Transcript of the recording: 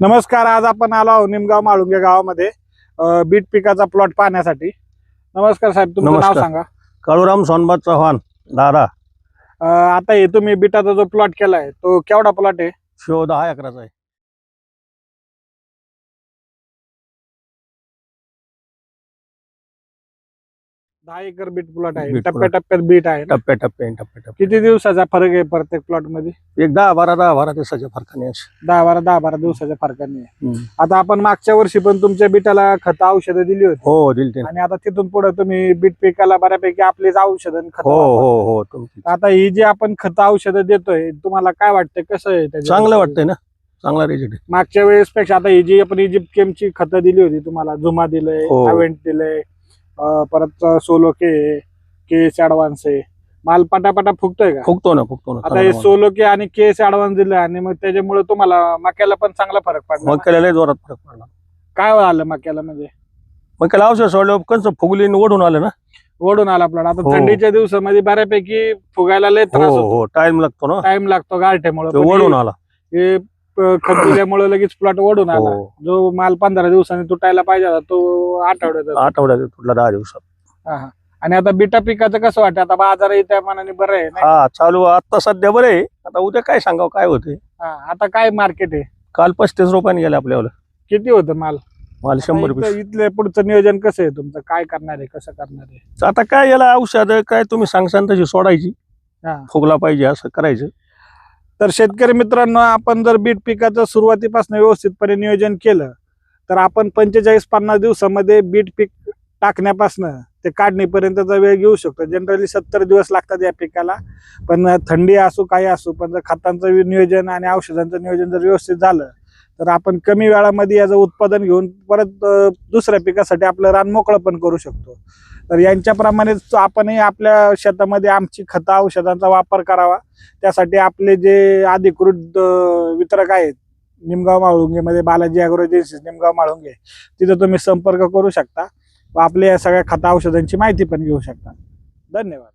नमस्कार आज आपण आलो आहोत निमगाव माळुंगे गावामध्ये अ, बीट पिकाचा प्लॉट पाहण्यासाठी. नमस्कार साहेब तुमचं नाव नमस्कार. सांगा. काळूराम सोनबाद चव्हाण अ, आता हे तुम्ही बीटाचा जो प्लॉट केलाय तो केवढा प्लॉट आहे? शो दहा एकराचा आहे. दहा एकर बीट प्लॉट आहे बीट टप्प्याटप्प्यात बीट आहे ना? टप्प्या टप्प्या टप्प्या टप्प्या किती दिवसाचा फरक आहे प्रत्येक प्लॉटमध्ये एक दहा बारा दहा बारा दिवसाच्या फरकाने. दहा बारा दहा बारा दिवसाच्या फरकाने आहे. हम्म. आता आपण मागच्या वर्षी पण तुमच्या बीटाला खत औषधं दिली होती हो दिल ते आणि आता तिथून पुढे तुम्ही बीट पिकाला बऱ्यापैकी आपलेच औषधं खत हो हो हो तुमची आता ही जी आपण खत औषधं देतोय तुम्हाला काय वाटतंय कसं आहे त्याच्यावर? चांगलं वाटतंय ना चांगला रिझल्ट आहे मागच्या वेळेस पेक्षा आता ही जी आपण इजिप्त केमची खतं दिली होती तुम्हाला झुमा दिलंय हो. अवेंट दिलंय अं, परत सोलो के केस ऍडव्हान्स आहे. माल पटापटा फुगतोय का? फुगतो ना फुगतो ना. आता हे सोलो के आणि केस ऍडव्हान्स दिलं आणि मग त्याच्यामुळे तुम्हाला मक्याला पण चांगला फरक पडला. ना? केलेला जोरात फरक पडला. काय आलं मक्याला म्हणजे? मग केला औषध सोडलं कंच फुगली आणि ओढून आलं ना? ओढून आला आपल्याला. आता हो. थंडीच्या दिवसामध्ये बऱ्यापैकी फुगायला लय हो त्रास होतो. हो टाइम लागतो ना. टाइम लागतो गारठ्यामुळे ते ओढून आला. हे खत दिल्यामुळे लगेच प्लॉट ओढून आला. हो. जो माल पंधरा दिवसांनी तुटायला पाहिजे होता तो आठवड्यात आठवड्यात तुटला दहा दिवसात. आणि आता बिटा पिकाचं कसं वाटतं? आता बाजारही त्या मनाने बरं आहे नाही? हा चालू आता सध्या बरं आहे. आता उद्या काय सांगावं काय होते? हा, आता काय मार्केट आहे? काल पस्तीस रुपयाने गेले आपल्याला किती होतं माल? माल शंभर आता रुपये. इथलं- इथलं पुढचं नियोजन कसं आहे तुमचं? काय करणार आहे? कसं करणार आहे? आता काय याला औषध काय तुम्ही सांगसान तशी सोडायची. हा. फुगला पाहिजे असं करायचं. तर शेतकरी मित्रांनो आपण जर बीट पिकाचं सुरुवातीपासून व्यवस्थितपणे नियोजन केलं तर आपण पंचेचाळीस पन्नास दिवसामध्ये बीट पीक टाकण्यापासून ते काढणीपर्यंतचा वेळ घेऊ शकतो. जनरली सत्तर दिवस लागतात या पिकाला. पण थंडी असो काही असो पण जर खतांचं नियोजन आणि औषधांचं नियोजन जर व्यवस्थित झालं तर आपण कमी वेळामध्ये याचं उत्पादन घेऊन परत दुसऱ्या पिकासाठी आपलं रान मोकळं पण करू शकतो. तर यांच्याप्रमाणेच आपणही आपल्या शेतामध्ये आमची खतं औषधांचा वापर करावा. त्यासाठी आपले जे अधिकृत वितरक आहेत निमगाव माळुंगेमध्ये बालाजी अॅग्रो एजन्सीज निमगाव माळुंगे तिथं तुम्ही संपर्क करू शकता व आपल्या या सगळ्या खता औषधांची माहिती पण घेऊ शकता. धन्यवाद.